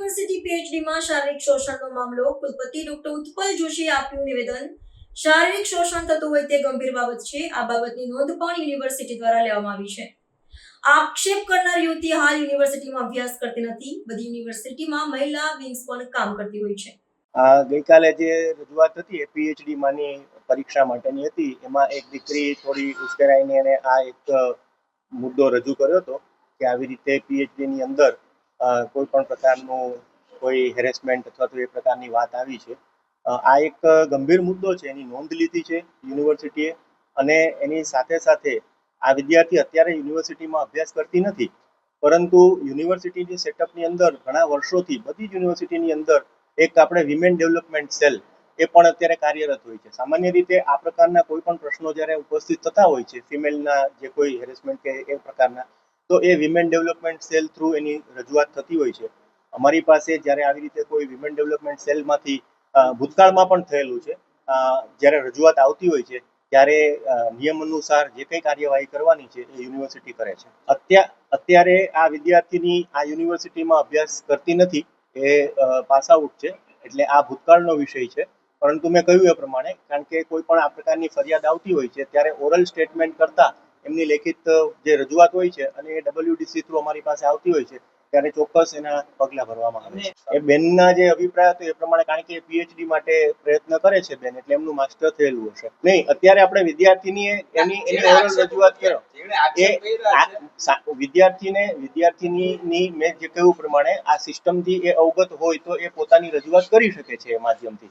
University પીએચડીમાં શારીરિક શોષણનો મામલો, કુલપતિ ડોક્ટર ઉત્પલ જોશીએ આપ્યું નિવેદન. શારીરિક શોષણ થતું હોય તે ગંભીર બાબત છે. આ બાબતની નોંધ પણ યુનિવર્સિટી દ્વારા લેવામાં આવી છે. આક્ષેપ કરનાર યુવતી હાલ યુનિવર્સિટીમાં અભ્યાસ કરતી નથી. બધી યુનિવર્સિટીમાં મહિલા વિંગ્સ પણ કામ કરતી હોય છે. આ ગઈકાલે જે રજૂઆત હતી એ પીએચડી માની પરીક્ષા માટેની હતી. એમાં એક દીકરી થોડી ઉશ્કેરાઈને અને આ એક મુદ્દો રજૂ કર્યો હતો કે આવી રીતે પીએચડીની અંદર કોઈ પણ પ્રકારનું કોઈ હેરેસમેન્ટ અથવા તો એ પ્રકારની વાત આવી છે. આ એક ગંભીર મુદ્દો છે, એની નોંધ લીધી છે યુનિવર્સિટીએ અને એની સાથે સાથે આ વિદ્યાર્થી અત્યારે યુનિવર્સિટીમાં અભ્યાસ કરતી નથી. પરંતુ યુનિવર્સિટીની સેટઅપની અંદર ઘણા વર્ષોથી બધી જ યુનિવર્સિટીની અંદર એક આપણે વિમેન ડેવલપમેન્ટ સેલ એ પણ અત્યારે કાર્યરત હોય છે. સામાન્ય રીતે આ પ્રકારના કોઈ પણ પ્રશ્નો જ્યારે ઉપસ્થિત થતા હોય છે ફિમેલના જે કોઈ હેરેસમેન્ટ કે એ પ્રકારના તો એ વિમેન ડેવલપમેન્ટ સેલ થ્રુ એની રજૂઆત થતી હોય છે. અમારી પાસે જ્યારે આવી રીતે કોઈ વિમેન ડેવલપમેન્ટ સેલમાંથી ભૂતકાળમાં પણ થયેલું છે. જ્યારે રજૂઆત આવતી હોય છે, ત્યારે નિયમ અનુસાર જે કંઈ કાર્યવાહી કરવાની છે એ યુનિવર્સિટી કરે છે. અત્યારે અત્યારે આ વિદ્યાર્થીની આ યુનિવર્સિટીમાં અભ્યાસ કરતી નથી, એ પાસ આઉટ છે, એટલે આ ભૂતકાળનો વિષય છે. પરંતુ મેં કહ્યું એ પ્રમાણે, કારણ કે કોઈ પણ આ પ્રકારની ફરિયાદ આવતી હોય છે, ત્યારે ઓરલ સ્ટેટમેન્ટ કરતા એમની લેખિત જે રજૂઆત હોય છે અને એ ડબલ્યુડીસી થ્રુ અમારી પાસે આવતી હોય છે ત્યારે ચોક્કસ એના પગલાં ભરવામાં આવે છે. એ બેનના જે અભિપ્રાય હતો એ પ્રમાણે કારણ કે પીએચડી માટે પ્રયત્ન કરે છે બેન એટલે એમનું માસ્ટર થયેલું હશે. નહીં અત્યારે આપણે વિદ્યાર્થીની એની એની ઓરલ રજૂઆત કરો એ વિદ્યાર્થીને વિદ્યાર્થીની મેં જે કહ્યું પ્રમાણે આ સિસ્ટમથી એ અવગત હોય તો એ પોતાની રજૂઆત કરી શકે છે એ માધ્યમથી.